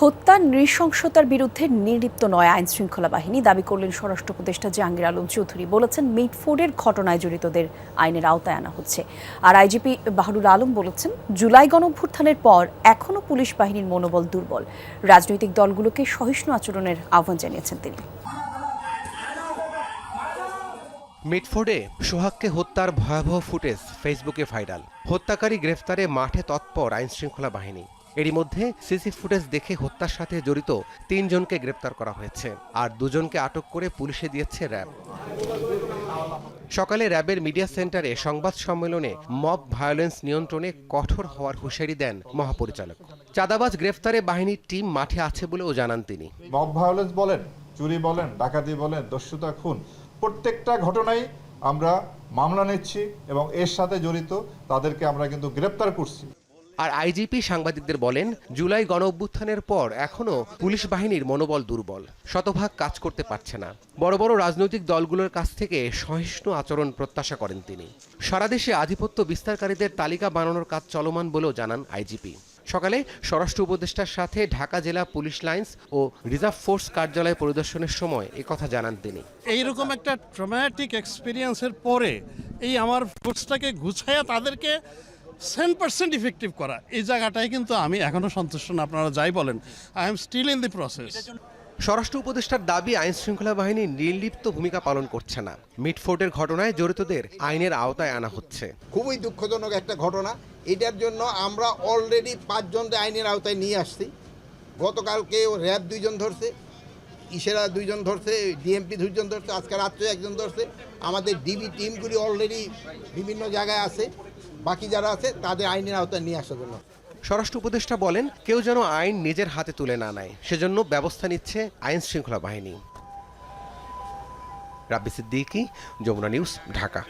হত্যা, নৃশংসতার বিরুদ্ধে নির্লিপ্ত নয় আইন শৃঙ্খলা বাহিনী। দাবি করলেন স্বরাষ্ট্র উপদেষ্টা জাহাঙ্গীর আলম চৌধুরী। বলেছেন মিটফোর্ডের ঘটনায় জড়িতদের আইনের আওতায় আনা হচ্ছে। আর আইজিপি বাহরুল আলম বলেছেন, জুলাই গণঅভ্যুত্থানের পর এখনও পুলিশ বাহিনীর মনোবল দুর্বল। রাজনৈতিক দলগুলোকে সহিষ্ণু আচরণের আহ্বান জানিয়েছেন তিনি। মিটফোর্ডে সোহাগকে হত্যার ভয়াবহ ফুটেজ ফেসবুকে ভাইরাল। হত্যাকারী গ্রেফতারে মাঠে তৎপর আইনশৃঙ্খলা বাহিনী। এরই মধ্যে সিসি ফুটেজ দেখে হত্যার সাথে জড়িত তিনজনকে গ্রেপ্তার করা হয়েছে আর দুজনকে আটক করে পুলিশে দিয়েছে র্যাব। সকালে র্যাবের মিডিয়া সেন্টারে সংবাদ সম্মেলনে মব ভায়োলেন্স নিয়ন্ত্রণে কঠোর হওয়ার হুঁশিয়ারি দেন মহাপরিচালক। চাঁদাবাজ গ্রেফতারে বাহিনীর টিম মাঠে আছে বলেও জানান তিনি। মব ভায়োলেন্স বলেন, চুরি বলেন, ডাকাতি বলেন, দস্যুতা, খুন, প্রত্যেকটা ঘটনায় আমরা মামলা নিচ্ছি এবং এর সাথে জড়িত তাদেরকে আমরা কিন্তু গ্রেপ্তার করছি। আর আইজিপি সাংবাদিকদের বলেন, জুলাই গণ অভ্যুত্থানের পর এখনও পুলিশ বাহিনীর মনোবল দুর্বল। শতভাগ কাজ করতে পারছে না। বড় বড় রাজনৈতিক দলগুলোর কাছ থেকে সহিষ্ণু আচরণ প্রত্যাশা করেন তিনি। সারা দেশে আধিপত্য বিস্তারকারীদের তালিকা বানানোর কাজ চলমান বলেও জানান আইজিপি। সকালে স্বরাষ্ট্র উপদেষ্টার সাথে ঢাকা জেলা পুলিশ লাইন্স ও রিজার্ভ ফোর্স কার্যালয় পরিদর্শনের সময় একথা জানান তিনি। এইরকম একটা ট্রমাটিক এক্সপিরিয়েন্সের পরে এই আমার ফোর্সটাকে গুছাইয়া তাদেরকে সেন পার্সেন্ট ইফেক্টিভ করা। এই জায়গাটায় কিন্তু আমি এখনও সন্তুষ্ট না আপনারা যাই বলেন। I am still in the process স্বরাষ্ট্র উপদেষ্টার দাবি আইন শৃঙ্খলা বাহিনী নির্লিপ্ত ভূমিকা পালন করছে না। মিটফোর্ডের ঘটনায় জড়িতদের আইনের আওতায় আনা হচ্ছে। খুবই দুঃখজনক একটা ঘটনা। এটার জন্য আমরা অলরেডি পাঁচজনকে আইনের আওতায় নিয়ে আসছি। গতকালকে র্যাব দুইজন ধরছে। ইসেরা দুইজন ধরছে, ডিএমপি দুইজন ধরছে, আজকে রাত্রে একজন ধরছে। আমাদের ডিবি টিমগুলি অলরেডি বিভিন্ন জায়গায় আছে। বাকি যারা আছে, তাদের আইনের আওতায় নিয়ে আসার জন্য। স্বরাষ্ট্র উপদেষ্টা বলেন, কেউ যেন আইন নিজের হাতে তুলে না নেয়, সেজন্য ব্যবস্থা নিচ্ছে আইন শৃঙ্খলা বাহিনী। রাব্বি সিদ্দিকি, যমুনা নিউজ, ঢাকা।